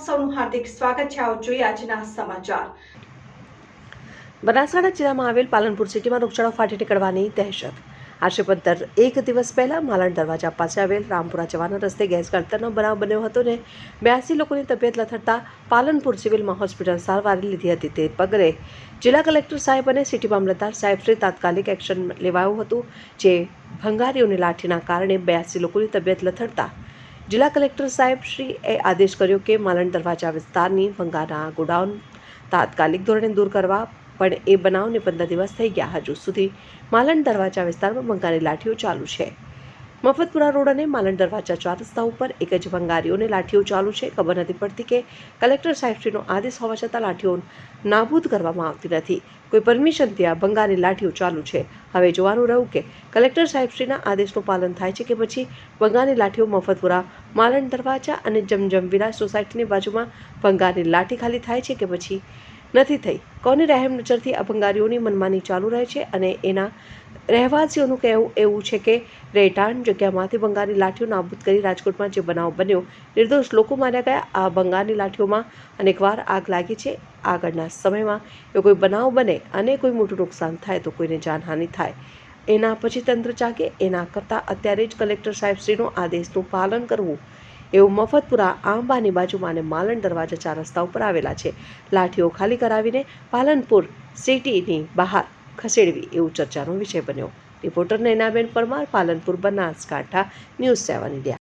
સૌનું હાર્દિક સ્વાગત છે. આવો જોઈએ આજના સમાચાર. બનાસકાંઠા જિલ્લામાં આવેલ પાલનપુર સિટીમાં રોગચાળો ફાટી નીકળવાની દહેશત. આશરે પંદર એક દિવસ પહેલાં માલણ દરવાજા પાસે આવેલ રામપુરા જવાના રસ્તે ગેસ ગળતરનો બનાવ બન્યો હતો ને બ્યાસી લોકોની તબિયત લથડતા પાલનપુર સિવિલમાં હોસ્પિટલ સારવાર લીધી હતી. તે પગલે જિલ્લા કલેક્ટર સાહેબ અને સિટી મામલતદાર સાહેબશ્રી તાત્કાલિક એક્શન લેવાયું હતું, જે ભંગારીઓની લાઠીના કારણે બ્યાસી લોકોની તબિયત લથડતા જિલ્લા કલેક્ટર સાહેબ શ્રીએ આદેશ કર્યો કે માલણ દરવાજા વિસ્તારની ભંગારના ગોડાઉન તાત્કાલિક ધોરણે દૂર કરવા, પણ એ બનાવને પંદર દિવસ થઈ ગયા. હજુ સુધી માલણ દરવાજા વિસ્તારમાં ભંગાની લાઠીઓ ચાલુ છે. મફતપુરા રોડ અને માલણ દરવાજા ચાર રસ્તા ઉપર એક જ ભંગારીઓને લાઠીઓ ચાલુ છે. ખબર નથી પડતી કે કલેક્ટર સાહેબશ્રીનો આદેશ હોવા છતાં લાઠીઓ નાબૂદ કરવામાં આવતી નથી. કોઈ પરમિશન ત્યાં ભંગારની લાઠીઓ ચાલુ છે. હવે જોવાનું રહ્યું કે કલેક્ટર સાહેબશ્રીના આદેશનું પાલન થાય છે કે પછી ભંગારની લાઠીઓ મફતપુરા માલણ દરવાજા અને જમજમ વિલાસ સોસાયટીની બાજુમાં ભંગારની લાઠી ખાલી થાય છે કે પછી નથી થઈ. કોની રહેમ નજરથી આ ભંગારીઓની મનમાની ચાલુ રહે છે અને એના રહેવાસીઓનું કહેવું એવું છે કે રહેઠાણ જગ્યામાંથી ભંગારની લાઠીઓ નાબૂદ કરી રાજકોટમાં જે બનાવ બન્યો, નિર્દોષ લોકો માર્યા ગયા. આ ભંગારની લાઠીઓમાં અનેકવાર આગ લાગી છે. આગળના સમયમાં જો કોઈ બનાવ બને અને કોઈ મોટું નુકસાન થાય તો કોઈને જાનહાનિ થાય. એના પછી તંત્ર જાગે. એના કરતાં અત્યારે જ કલેક્ટર સાહેબશ્રીનો આદેશનું પાલન કરવું એવું મફતપુરા આંબાની બાજુમાં અને માલણ દરવાજા ચાર રસ્તા ઉપર આવેલા છે. લાઠીઓ ખાલી કરાવીને પાલનપુર સિટીની બહાર ખસેડવી એવું ચર્ચાનો વિષય બન્યો. Reporter Nainaben Parmar, Palanpur Banaskantha, news seven India.